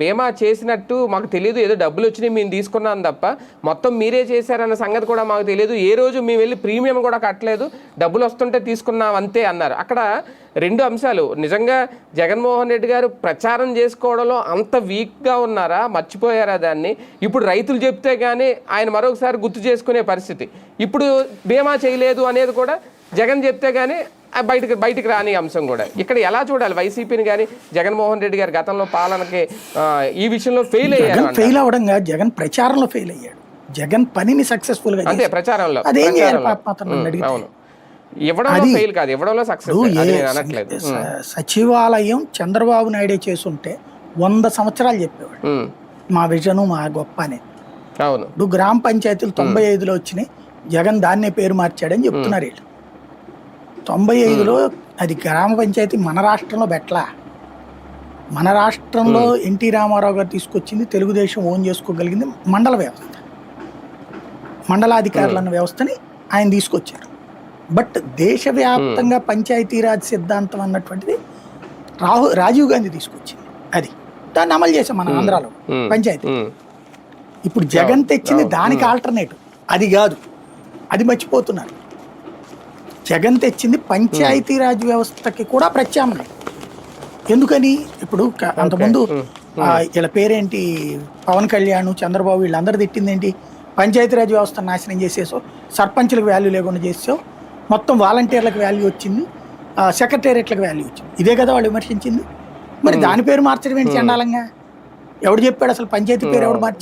బీమా చేసినట్టు మాకు తెలియదు ఏదో డబ్బులు వచ్చినాయి మేము తీసుకున్నాం తప్ప. మొత్తం మీరే చేశారన్న సంగతి కూడా మాకు తెలియదు ఏ రోజు మేము వెళ్ళి ప్రీమియం కూడా కట్టలేదు. డబ్బులు వస్తుంటే తీసుకున్నాం అంతే అన్నారు. అక్కడ రెండు అంశాలు. నిజంగా జగన్మోహన్ రెడ్డి గారు ప్రచారం చేసుకోవడంలో అంత వీక్గా ఉన్నారా? మర్చిపోయారా దాన్ని? ఇప్పుడు రైతులు చెప్తే కానీ ఆయన మరొకసారి గుర్తు చేసుకునే పరిస్థితి. ఇప్పుడు బీమా చేయలేదు అనేది కూడా జగన్ చెప్తే కానీ బయటకు బయటికి రాని అంశం కూడా. ఇక్కడ ఎలా చూడాలి? వైసీపీని కానీ జగన్మోహన్ రెడ్డి గారు గతంలో పాలనకి ఈ విషయంలో ఫెయిల్ అయ్యారు. ఫెయిల్ అవడం కాదు. జగన్ ప్రచారంలో ఫెయిల్ అయ్యాడు. జగన్ పనిని సక్సెస్ఫుల్గా అంతే. ప్రచారంలో. అదేం చేయాలి? అవును. ఫెయిల్ కాదు ఇవ్వడంలో సక్సెస్ సచివాలయం చంద్రబాబు నాయుడే చేసుంటే వంద సంవత్సరాలు చెప్పేవాడు. మా విజను మా గొప్ప అని. అవును. ఇప్పుడు గ్రామ పంచాయతీలు తొంభై ఐదులో వచ్చినాయి. జగన్ దాన్నే పేరు మార్చాడని చెప్తున్నారు వీళ్ళు. తొంభై ఐదులో అది గ్రామ పంచాయతీ మన రాష్ట్రంలో బెట్లా మన రాష్ట్రంలో ఎన్టీ రామారావు గారు తీసుకొచ్చింది తెలుగుదేశం ఓన్ చేసుకోగలిగింది మండల వ్యవస్థ. మండలాధికారులు అన్న వ్యవస్థని ఆయన తీసుకొచ్చారు. బట్ దేశవ్యాప్తంగా పంచాయతీరాజ్ సిద్ధాంతం అన్నటువంటిది రాహు రాజీవ్ గాంధీ తీసుకొచ్చింది. అది దాన్ని అమలు చేసాం మన ఆంధ్రాలో ఉమ్, పంచాయతీ. ఇప్పుడు జగన్ తెచ్చింది దానికి ఆల్టర్నేటివ్. అది కాదు. అది మర్చిపోతున్నారు. జగన్ తెచ్చింది పంచాయతీరాజ్ వ్యవస్థకి కూడా ప్రత్యామ్నాయం. ఎందుకని? ఇప్పుడు అంతకుముందు వీళ్ళ పేరేంటి? పవన్ కళ్యాణ్ చంద్రబాబు వీళ్ళందరూ తిట్టింది ఏంటి? పంచాయతీరాజ్ వ్యవస్థ నాశనం చేసేసో సర్పంచ్లకు వాల్యూ లేకుండా చేసావు మొత్తం వాలంటీర్లకు వాల్యూ వచ్చింది. ఆ, సెక్రటేరియట్లకు వాల్యూ వచ్చింది. ఇదే కదా వాళ్ళు విమర్శించింది. మరి దాని పేరు మార్చడం ఏంటి చండాలంగా? ఎవడు చెప్పాడు అసలు పంచాయతీ పేరు ఎవడు మార్చి